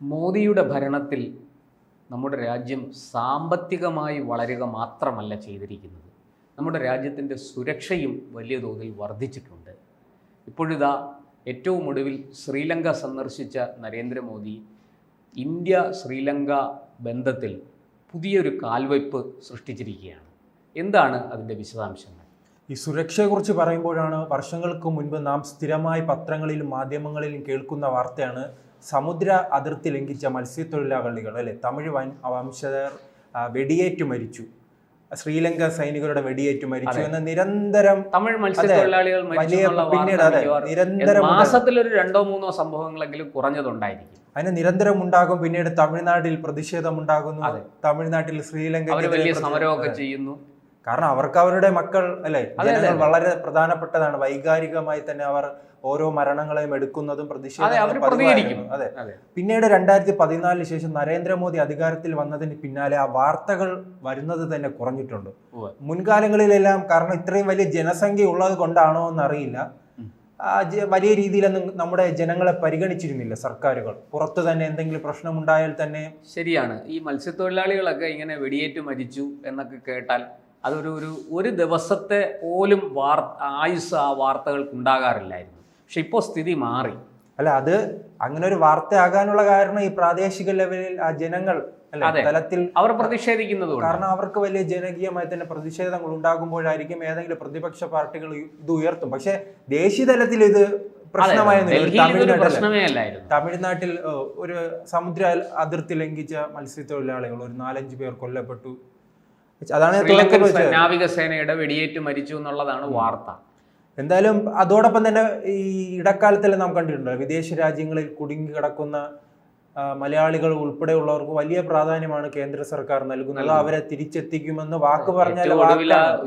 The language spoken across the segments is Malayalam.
മോദിയുടെ ഭരണത്തിൽ നമ്മുടെ രാജ്യം സാമ്പത്തികമായി വളരുക മാത്രമല്ല ചെയ്തിരിക്കുന്നത്. നമ്മുടെ രാജ്യത്തിന്റെ സുരക്ഷയും വലിയ തോതിൽ വർദ്ധിച്ചിട്ടുണ്ട്. ഇപ്പോഴിതാ ഏറ്റവും ഒടുവിൽ ശ്രീലങ്ക സന്ദർശിച്ച നരേന്ദ്രമോദി ഇന്ത്യ ശ്രീലങ്ക ബന്ധത്തിൽ പുതിയൊരു കാൽവയ്പ് സൃഷ്ടിച്ചിരിക്കുകയാണ്. എന്താണ് അതിന്റെ വിശദാംശങ്ങൾ? ഈ സുരക്ഷയെക്കുറിച്ച് പറയുമ്പോഴാണ് വർഷങ്ങൾക്ക് മുൻപ് നാം സ്ഥിരമായി പത്രങ്ങളിലും മാധ്യമങ്ങളിലും കേൾക്കുന്ന വാർത്തയാണ് സമുദ്ര അതിർത്തി ലംഘിച്ച മത്സ്യത്തൊഴിലാളികൾ അല്ലെ? തമിഴ് വൻ വംശജർ വെടിയേറ്റ് മരിച്ചു. ശ്രീലങ്ക സൈനികരുടെ വെടിയേറ്റ് മരിച്ചു എന്ന നിരന്തരം തമിഴ് മത്സ്യത്തൊഴിലാളികൾ പിന്നീട് അതെ നിരന്തരം. മാസത്തിലൊരു രണ്ടോ മൂന്നോ സംഭവങ്ങളെങ്കിലും കുറഞ്ഞതുണ്ടായിരിക്കും. അതിന് നിരന്തരം ഉണ്ടാകും പിന്നീട് തമിഴ്നാട്ടിൽ പ്രതിഷേധം ഉണ്ടാകുന്നു. തമിഴ്നാട്ടിൽ ശ്രീലങ്ക വലിയ സമരമൊക്കെ ചെയ്യുന്നു. കാരണം അവർക്ക് അവരുടെ മക്കൾ അല്ലെ? വളരെ പ്രധാനപ്പെട്ടതാണ്. വൈകാരികമായി തന്നെ അവർ ഓരോ മരണങ്ങളെയും എടുക്കുന്നതും പ്രതിഷേധങ്ങളും അതെ പിന്നീട് രണ്ടായിരത്തി പതിനാലിന് ശേഷം നരേന്ദ്രമോദി അധികാരത്തിൽ വന്നതിന് പിന്നാലെ ആ വാർത്തകൾ വരുന്നത് തന്നെ കുറഞ്ഞിട്ടുണ്ട്. മുൻകാലങ്ങളിലെല്ലാം കാരണം ഇത്രയും വലിയ ജനസംഖ്യ ഉള്ളത് കൊണ്ടാണോ എന്നറിയില്ല. വലിയ രീതിയിലൊന്നും നമ്മുടെ ജനങ്ങളെ പരിഗണിച്ചിരുന്നില്ല സർക്കാരുകൾ. പുറത്ത് തന്നെ എന്തെങ്കിലും പ്രശ്നമുണ്ടായാൽ തന്നെ ശരിയാണ്. ഈ മത്സ്യത്തൊഴിലാളികളൊക്കെ ഇങ്ങനെ വെടിയേറ്റ് മരിച്ചു എന്നൊക്കെ കേട്ടാൽ അതൊരു ഒരു ഒരു ദിവസത്തെ പോലും വാർ ആയുസ് ആ വാർത്തകൾക്ക് ഉണ്ടാകാറില്ലായിരുന്നു. പക്ഷെ ഇപ്പോൾ സ്ഥിതി മാറി. അല്ല അത് അങ്ങനെ ഒരു വാർത്തയാകാനുള്ള കാരണം ഈ പ്രാദേശിക ലെവലിൽ ആ ജനങ്ങൾ തലത്തിൽ അവർ പ്രതിഷേധിക്കുന്നത് കാരണം അവർക്ക് വലിയ ജനകീയമായി തന്നെ പ്രതിഷേധങ്ങൾ ഉണ്ടാകുമ്പോഴായിരിക്കും ഏതെങ്കിലും പ്രതിപക്ഷ പാർട്ടികൾ ഇത് ഉയർത്തും. പക്ഷെ ദേശീയ തലത്തിൽ ഇത് തമിഴ്നാട്ടിൽ ഒരു സമുദ്ര അതിർത്തി ലംഘിച്ച മത്സ്യത്തൊഴിലാളികൾ ഒരു നാലഞ്ച് പേർ കൊല്ലപ്പെട്ടു. അതാണ് നാവികസേനയുടെ വെടിയേറ്റ് മരിച്ചു എന്നുള്ളതാണ് വാർത്ത. എന്തായാലും അതോടൊപ്പം തന്നെ ഈ ഇടക്കാലത്തിൽ നാം കണ്ടിട്ടുണ്ടല്ലോ വിദേശ രാജ്യങ്ങളിൽ കുടുങ്ങി കിടക്കുന്ന മലയാളികൾ ഉൾപ്പെടെയുള്ളവർക്ക് വലിയ പ്രാധാന്യമാണ് കേന്ദ്ര സർക്കാർ നൽകുന്നത്. അവരെ തിരിച്ചെത്തിക്കുമെന്ന് വാക്ക് പറഞ്ഞാൽ.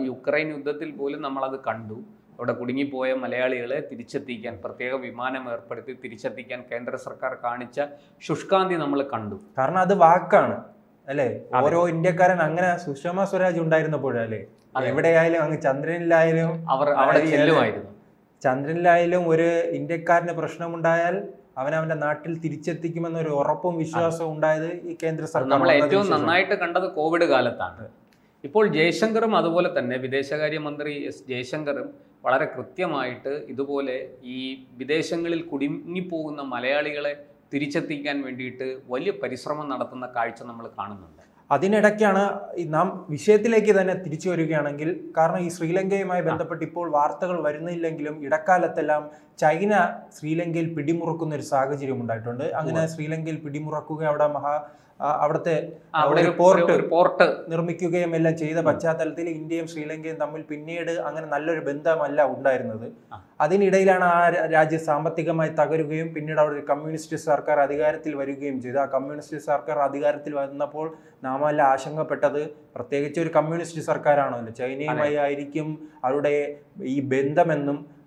യുക്രൈൻ യുദ്ധത്തിൽ പോലും നമ്മളത് കണ്ടു. അവിടെ കുടുങ്ങിപ്പോയ മലയാളികളെ തിരിച്ചെത്തിക്കാൻ പ്രത്യേക വിമാനം ഏർപ്പെടുത്തി തിരിച്ചെത്തിക്കാൻ കേന്ദ്ര സർക്കാർ കാണിച്ച ശുഷ്കാന്തി നമ്മൾ കണ്ടു. കാരണം അത് വാക്കാണ്. അല്ലെ? ഓരോ ഇന്ത്യക്കാരൻ അങ്ങനെ സുഷമ സ്വരാജ് ഉണ്ടായിരുന്നപ്പോഴല്ലേ എവിടെയായാലും അങ്ങ് ചന്ദ്രനിലായാലും അവർ അവിടെ ചെല്ലുമായിരുന്നു. ചന്ദ്രനിലായാലും ഒരു ഇന്ത്യക്കാരന് പ്രശ്നമുണ്ടായാൽ അവൻ അവന്റെ നാട്ടിൽ തിരിച്ചെത്തിക്കുമെന്നൊരു ഉറപ്പും വിശ്വാസവും ഉണ്ടായത് ഈ കേന്ദ്ര സർക്കാർ നമ്മൾ ഏറ്റവും നന്നായിട്ട് കണ്ടത് കോവിഡ് കാലത്താണ്. ഇപ്പോൾ ജയശങ്കറും അതുപോലെ തന്നെ വിദേശകാര്യമന്ത്രി എസ് ജയശങ്കറും വളരെ കൃത്യമായിട്ട് ഇതുപോലെ ഈ വിദേശങ്ങളിൽ കുടുങ്ങിപ്പോകുന്ന മലയാളികളെ തിരിച്ചെത്തിക്കാൻ വേണ്ടിയിട്ട് വലിയ പരിശ്രമം നടത്തുന്ന കാഴ്ച നമ്മൾ കാണുന്നുണ്ട്. അതിനിടയ്ക്കാണ് നാം വിഷയത്തിലേക്ക് തന്നെ തിരിച്ചു വരികയാണെങ്കിൽ കാരണം ഈ ശ്രീലങ്കയുമായി ബന്ധപ്പെട്ട് ഇപ്പോൾ വാർത്തകൾ വരുന്നില്ലെങ്കിലും ഇടക്കാലത്തെല്ലാം ചൈന ശ്രീലങ്കയിൽ പിടിമുറുക്കുന്ന ഒരു സാഹചര്യം ഉണ്ടായിട്ടുണ്ട്. അങ്ങനെ ശ്രീലങ്കയിൽ പിടിമുറക്കുക അവിടെ മഹാ അവിടുത്തെ പോർട്ട് പോർട്ട്. നിർമ്മിക്കുകയും എല്ലാം ചെയ്ത പശ്ചാത്തലത്തിൽ ഇന്ത്യയും ശ്രീലങ്കയും തമ്മിൽ പിന്നീട് അങ്ങനെ നല്ലൊരു ബന്ധമല്ല ഉണ്ടായിരുന്നത്. അതിനിടയിലാണ് ആ രാജ്യം സാമ്പത്തികമായി തകരുകയും പിന്നീട് അവിടെ ഒരു കമ്മ്യൂണിസ്റ്റ് സർക്കാർ അധികാരത്തിൽ വരികയും ചെയ്തു. ആ കമ്മ്യൂണിസ്റ്റ് സർക്കാർ അധികാരത്തിൽ വന്നപ്പോൾ നാം എല്ലാം ആശങ്കപ്പെട്ടത്. പ്രത്യേകിച്ച് ഒരു കമ്മ്യൂണിസ്റ്റ് സർക്കാരാണല്ലോ ചൈനയുമായി ആയിരിക്കും അവരുടെ ഈ ബന്ധമെന്നും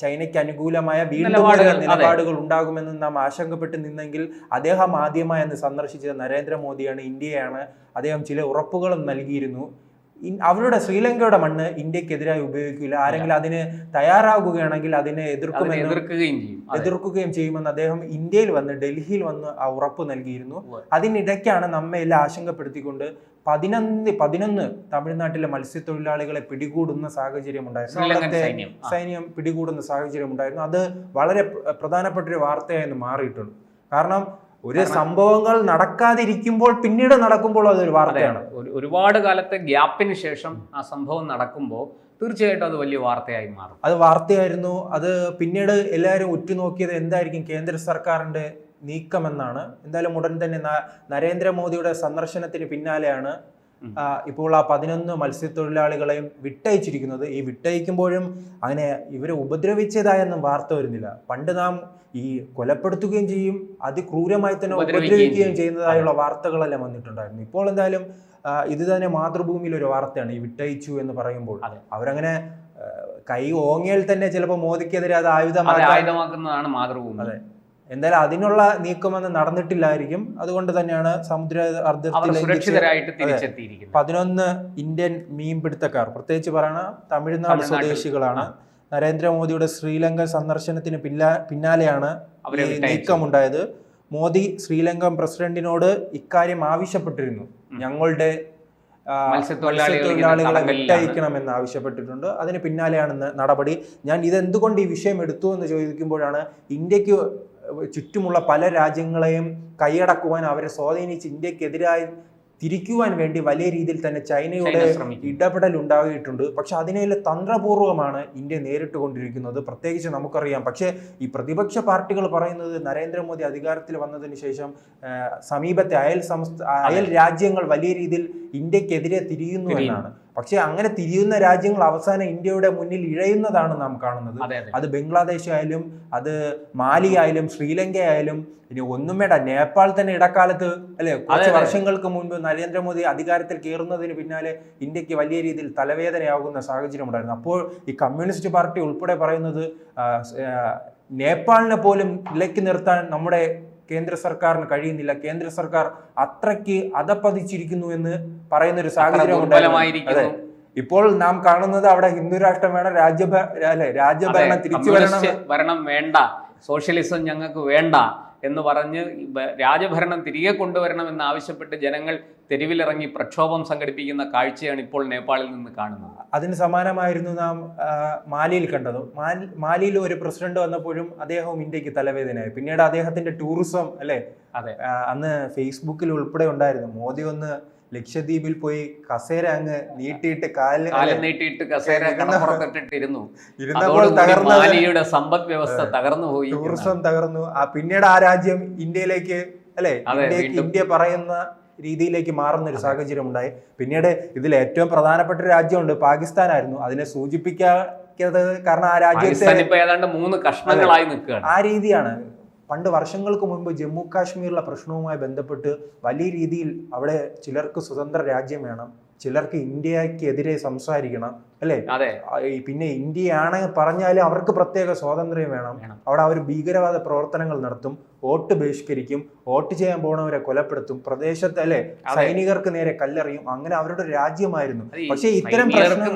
ചൈനയ്ക്ക് അനുകൂലമായ വീണ്ടും നിലപാടുകൾ, ഉണ്ടാകുമെന്ന്. നാം ആശങ്കപ്പെട്ട് നിന്നെങ്കിൽ അദ്ദേഹം ആദ്യമായി അന്ന് സന്ദർശിച്ചത് നരേന്ദ്രമോദിയാണ് ഇന്ത്യയാണ് അദ്ദേഹം ചില ഉറപ്പുകളും നൽകിയിരുന്നു അവരുടെ ശ്രീലങ്കയുടെ മണ്ണ് ഇന്ത്യക്കെതിരായി ഉപയോഗിക്കില്ല. ആരെങ്കിലും അതിന് തയ്യാറാകുകയാണെങ്കിൽ അതിനെ എതിർക്കുമെന്ന് എതിർക്കുകയും ചെയ്യും. എതിർക്കുകയും ചെയ്യുമെന്ന് അദ്ദേഹം ഇന്ത്യയിൽ വന്ന് ഡൽഹിയിൽ വന്ന് ഉറപ്പ് നൽകിയിരുന്നു. അതിനിടയ്ക്കാണ് നമ്മെ എല്ലാം ആശങ്കപ്പെടുത്തിക്കൊണ്ട് പതിനൊന്ന് പതിനൊന്ന് തമിഴ്നാട്ടിലെ മത്സ്യത്തൊഴിലാളികളെ പിടികൂടുന്ന സാഹചര്യം ഉണ്ടായിരുന്നു. അവിടുത്തെ സൈന്യം. പിടികൂടുന്ന സാഹചര്യം ഉണ്ടായിരുന്നു. അത് വളരെ പ്ര- പ്രധാനപ്പെട്ട ഒരു വാർത്തയായിരുന്നു മാറിയിട്ടുണ്ട്. കാരണം ഒരു സംഭവങ്ങൾ നടക്കാതിരിക്കുമ്പോൾ പിന്നീട് നടക്കുമ്പോൾ അതൊരു വാർത്തയാണ്. ഒരുപാട് കാലത്തെ ഗ്യാപ്പിന് ശേഷം ആ സംഭവം നടക്കുമ്പോൾ തീർച്ചയായിട്ടും അത് വലിയ വാർത്തയായി മാറും. അത് വാർത്തയായിരുന്നു. അത് പിന്നീട് എല്ലാവരും ഉറ്റുനോക്കിയത് എന്തായിരിക്കും? കേന്ദ്ര സർക്കാരിന്റെ നീക്കമെന്നാണ്. എന്തായാലും ഉടൻ തന്നെ നരേന്ദ്രമോദിയുടെ സന്ദർശനത്തിന് പിന്നാലെയാണ് ഇപ്പോൾ ആ പതിനൊന്ന് മത്സ്യത്തൊഴിലാളികളെയും വിട്ടയച്ചിരിക്കുന്നത്. ഈ വിട്ടയക്കുമ്പോഴും അങ്ങനെ ഇവരെ ഉപദ്രവിച്ചതായൊന്നും വാർത്ത വരുന്നില്ല. പണ്ട് നാം ഈ കൊലപ്പെടുത്തുകയും ചെയ്യും അതിക്രൂരമായി തന്നെ ഉപദ്രവിക്കുകയും ഉപദ്രവിക്കുകയും ചെയ്യും. ചെയ്യുന്നതായുള്ള വാർത്തകളെല്ലാം വന്നിട്ടുണ്ടായിരുന്നു. ഇപ്പോൾ എന്തായാലും ഇത് തന്നെ മാതൃഭൂമിയിൽ ഒരു വാർത്തയാണ്. ഈ വിട്ടയച്ചു എന്ന് പറയുമ്പോൾ. അവരങ്ങനെ കൈ ഓങ്ങിയാൽ തന്നെ ചിലപ്പോൾ മോദിക്കെതിരെ അത് അത് ആയുധമാക്കുന്നതാണ് മാതൃഭൂമി. അതെ. എന്തായാലും അതിനുള്ള നീക്കം നീക്കമൊന്നും നടന്നിട്ടില്ലായിരിക്കും. അതുകൊണ്ട് തന്നെയാണ് സമുദ്ര അർദ്ധത്തിൽ പതിനൊന്ന് ഇന്ത്യൻ മീൻപിടുത്തക്കാർ പ്രത്യേകിച്ച് പറയണ തമിഴ്നാട്. സ്വദേശികളാണ്. നരേന്ദ്രമോദിയുടെ ശ്രീലങ്ക സന്ദർശനത്തിന് പിന്നാ പിന്നാലെയാണ്. നീക്കമുണ്ടായത്. മോദി ശ്രീലങ്കൻ പ്രസിഡന്റിനോട് ഇക്കാര്യം ആവശ്യപ്പെട്ടിരുന്നു. ഞങ്ങളുടെ മത്സ്യത്തൊഴിലാളികളെ വിട്ടയക്കണമെന്ന് ആവശ്യപ്പെട്ടിട്ടുണ്ട്. അതിന് പിന്നാലെയാണ് നടപടി. ഞാൻ ഇതെന്തുകൊണ്ട് ഈ വിഷയം എടുത്തു എന്ന് ചോദിക്കുമ്പോഴാണ് ഇന്ത്യയ്ക്ക് ചുറ്റുമുള്ള പല രാജ്യങ്ങളെയും കൈയടക്കുവാൻ അവരെ സ്വാധീനിച്ച് ഇന്ത്യക്കെതിരായി തിരിക്കുവാൻ വേണ്ടി വലിയ രീതിയിൽ തന്നെ ചൈനയുടെ. ഇടപെടൽ ഉണ്ടാകിയിട്ടുണ്ട് പക്ഷെ അതിനെല്ലാം തന്ത്രപൂർവമാണ് ഇന്ത്യ നേരിട്ട് കൊണ്ടിരിക്കുന്നത്. പ്രത്യേകിച്ച് നമുക്കറിയാം. പക്ഷേ ഈ പ്രതിപക്ഷ പാർട്ടികൾ പറയുന്നത് നരേന്ദ്രമോദി അധികാരത്തിൽ വന്നതിന് ശേഷം സമീപത്തെ അയൽ സംസ്ഥ അയൽ രാജ്യങ്ങൾ വലിയ രീതിയിൽ ഇന്ത്യക്കെതിരെ തിരിയുന്നു. എന്നാണ്. പക്ഷേ അങ്ങനെ തിരിയുന്ന രാജ്യങ്ങൾ അവസാനം ഇന്ത്യയുടെ മുന്നിൽ ഇഴയുന്നതാണ് നാം കാണുന്നത്. അതെ ബംഗ്ലാദേശ് ആയാലും അത് മാലി ആയാലും ശ്രീലങ്ക ആയാലും ഇനി ഒന്നും വേണ്ട. നേപ്പാൾ തന്നെ ഇടക്കാലത്ത് അല്ലെ കുറച്ച്. വർഷങ്ങൾക്ക് മുൻപ് നരേന്ദ്രമോദി അധികാരത്തിൽ കയറുന്നതിന് പിന്നാലെ ഇന്ത്യയ്ക്ക് വലിയ രീതിയിൽ തലവേദനയാകുന്ന സാഹചര്യം ഉണ്ടായിരുന്നു. അപ്പോൾ ഈ കമ്മ്യൂണിസ്റ്റ് പാർട്ടി ഉൾപ്പെടെ പറയുന്നത് നേപ്പാളിനെ പോലും ഇലക്കി നിർത്താൻ നമ്മുടെ കേന്ദ്ര സർക്കാരിന് കഴിയുന്നില്ല. കേന്ദ്ര സർക്കാർ അത്രയ്ക്ക് അതപ്പതിച്ചിരിക്കുന്നു എന്ന് പറയുന്ന ഒരു സാഹചര്യം അതെ. ഇപ്പോൾ നാം കാണുന്നത് അവിടെ ഹിന്ദു രാഷ്ട്രം വേണം രാജ്യഭ അല്ലെ രാജ്യഭരണം തിരിച്ചു വരണം. വേണ്ട. സോഷ്യലിസം ഞങ്ങൾക്ക് വേണ്ട. എന്ന് പറഞ്ഞ് രാജഭരണം തിരികെ കൊണ്ടുവരണമെന്ന് ആവശ്യപ്പെട്ട് ജനങ്ങൾ തെരുവിലിറങ്ങി പ്രക്ഷോഭം സംഘടിപ്പിക്കുന്ന കാഴ്ചയാണ് ഇപ്പോൾ നേപ്പാളിൽ നിന്ന് കാണുന്നത്. അതിന് സമാനമായിരുന്നു നാം മാലിയിൽ കണ്ടത്. മാലി മാലിയിൽ ഒരു പ്രസിഡന്റ് വന്നപ്പോഴും അദ്ദേഹവും ഇന്ത്യയ്ക്ക് തലവേദനയായി. പിന്നീട് അദ്ദേഹത്തിന്റെ ടൂറിസം അല്ലെ? അതെ. അന്ന് ഫേസ്ബുക്കിൽ ഉൾപ്പെടെ ഉണ്ടായിരുന്നു. മോദി ഒന്ന് ലക്ഷദ്വീപിൽ പോയി കസേര അങ്ങ് നീട്ടിയിട്ട് കാലിൽ കാലം നീട്ടിയിട്ട് കസേര കടപ്പുറത്തിട്ടിട്ടിരുന്നു ഇരുന്നപ്പോൾ തകർന്നത് മാലിയുടെ സമ്പദ് വ്യവസ്ഥ തകർന്നു പോയി ടൂറിസം തകർന്നു. ആ പിന്നീട് ആ രാജ്യം ഇന്ത്യയിലേക്ക് അല്ലെ? ഇന്ത്യ പറയുന്ന രീതിയിലേക്ക് മാറുന്ന ഒരു സാഹചര്യം ഉണ്ടായി പിന്നീട് ഇതിൽ ഏറ്റവും പ്രധാനപ്പെട്ട രാജ്യമുണ്ട് പാകിസ്ഥാനായിരുന്നു. അതിനെ സൂചിപ്പിക്കാത്തത് കാരണം ആ രാജ്യത്തെ ഏതാണ്ട് മൂന്ന് കഷ്ണങ്ങളായി നിൽക്കുകയാണ്. ആ രീതിയാണ്. പണ്ട് വർഷങ്ങൾക്ക് മുൻപ് ജമ്മു കാശ്മീരിലെ പ്രശ്നവുമായി ബന്ധപ്പെട്ട് വലിയ രീതിയിൽ അവിടെ ചിലർക്ക് സ്വതന്ത്ര രാജ്യം വേണം ചിലർക്ക് ഇന്ത്യക്കെതിരെ സംസാരിക്കണം അല്ലേ? അതെ. പിന്നെ ഇന്ത്യയാണ് പറഞ്ഞാൽ അവർക്ക് പ്രത്യേക സ്വാതന്ത്ര്യം വേണം. അവിടെ അവർ ഭീകരവാദ പ്രവർത്തനങ്ങൾ നടത്തും വോട്ട് ബഹിഷ്കരിക്കും വോട്ട് ചെയ്യാൻ പോണവരെ കൊലപ്പെടുത്തും പ്രദേശത്ത് അല്ലെ സൈനികർക്ക് നേരെ കല്ലെറിയും അങ്ങനെ അവരുടെ രാജ്യമായിരുന്നു. പക്ഷേ ഇത്തരം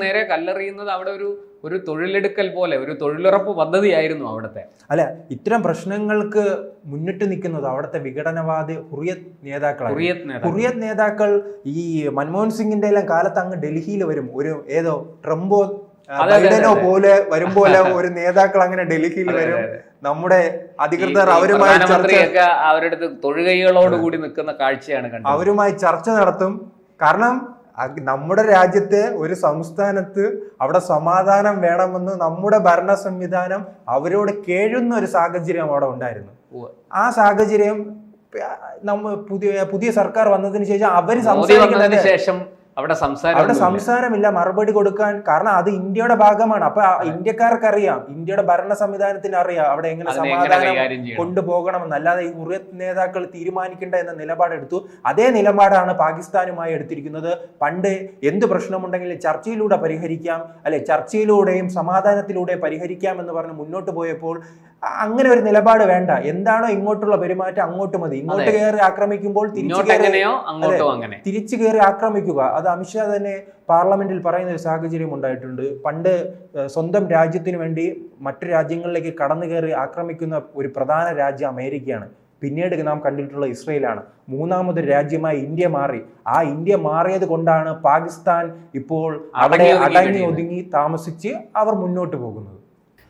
നേരെ കല്ലെറിയുന്നത് അവിടെ ഒരു ഒരു തൊഴിലെടുക്കൽ പോലെ ഒരു തൊഴിലുറപ്പ് പദ്ധതിയായിരുന്നു അവിടുത്തെ. അല്ല ഇത്തരം പ്രശ്നങ്ങൾക്ക് മുന്നിട്ട് നിൽക്കുന്നത് അവിടുത്തെ വിഘടനവാദി ഹുറിയത് നേതാക്കളാണ്. ഹുറിയത് നേതാക്കൾ ഈ മൻമോഹൻ സിംഗിന്റെ എല്ലാം കാലത്ത് അങ്ങ് ഡൽഹിയിൽ വരും. ഒരു ഏതോ ട്രംപോ ബൈഡനോ പോലെ വരുമ്പോലെ ഒരു നേതാക്കൾ അങ്ങനെ ഡൽഹിയിൽ വരും. നമ്മുടെ അധികൃതർ അവരുമായി അവരുടെ തൊഴുകൈകളോട് കൂടി നിൽക്കുന്ന കാഴ്ചയാണ് കണ്ടത്. അവരുമായി ചർച്ച നടത്തും. കാരണം നമ്മുടെ രാജ്യത്തെ ഒരു സംസ്ഥാനത്ത് അവിടെ സമാധാനം വേണമെന്ന് നമ്മുടെ ഭരണ സംവിധാനം അവരോട് കേഴുന്ന ഒരു സാഹചര്യം അവിടെ ഉണ്ടായിരുന്നു. ആ സാഹചര്യം നമ്മ പുതിയ പുതിയ സർക്കാർ വന്നതിന് ശേഷം അവർ സംസാരിക്കുന്നതിന് ശേഷം അവിടെ സംസാരം അവിടെ സംസാരമില്ല മറുപടി കൊടുക്കാൻ. കാരണം അത് ഇന്ത്യയുടെ ഭാഗമാണ്. അപ്പൊ ഇന്ത്യക്കാർക്ക് അറിയാം ഇന്ത്യയുടെ ഭരണ സംവിധാനത്തിന് അറിയാം അവിടെ എങ്ങനെ സമാധാനം കൊണ്ടുപോകണമെന്ന് അല്ലാതെ ഈ ഹുറിയത്ത് നേതാക്കൾ തീരുമാനിക്കേണ്ട എന്ന നിലപാടെടുത്തു. അതേ നിലപാടാണ് പാകിസ്ഥാനുമായി എടുത്തിരിക്കുന്നത്. പണ്ട് എന്ത് പ്രശ്നമുണ്ടെങ്കിലും ചർച്ചയിലൂടെ പരിഹരിക്കാം അല്ലെ ചർച്ചയിലൂടെയും സമാധാനത്തിലൂടെ പരിഹരിക്കാം എന്ന് പറഞ്ഞ് മുന്നോട്ട് പോയപ്പോൾ അങ്ങനെ ഒരു നിലപാട് വേണ്ട. എന്താണോ ഇങ്ങോട്ടുള്ള പെരുമാറ്റം അങ്ങോട്ട് മതി. ഇങ്ങോട്ട് കയറി ആക്രമിക്കുമ്പോൾ തിരിച്ചു കയറി ആക്രമിക്കുക. അത് അമിത്ഷാ തന്നെ പാർലമെന്റിൽ പറയുന്ന ഒരു സാഹചര്യം ഉണ്ടായിട്ടുണ്ട്. പണ്ട് സ്വന്തം രാജ്യത്തിന് വേണ്ടി മറ്റു രാജ്യങ്ങളിലേക്ക് കടന്നു കയറി ആക്രമിക്കുന്ന ഒരു പ്രധാന രാജ്യം അമേരിക്കയാണ്. പിന്നീട് നാം കണ്ടിട്ടുള്ള ഇസ്രയേലാണ്. മൂന്നാമതൊരു രാജ്യമായി ഇന്ത്യ മാറി. ആ ഇന്ത്യ മാറിയത് കൊണ്ടാണ് പാകിസ്ഥാൻ ഇപ്പോൾ അവിടെ അടങ്ങി. ഒതുങ്ങി താമസിച്ച് അവർ മുന്നോട്ട് പോകുന്നത്.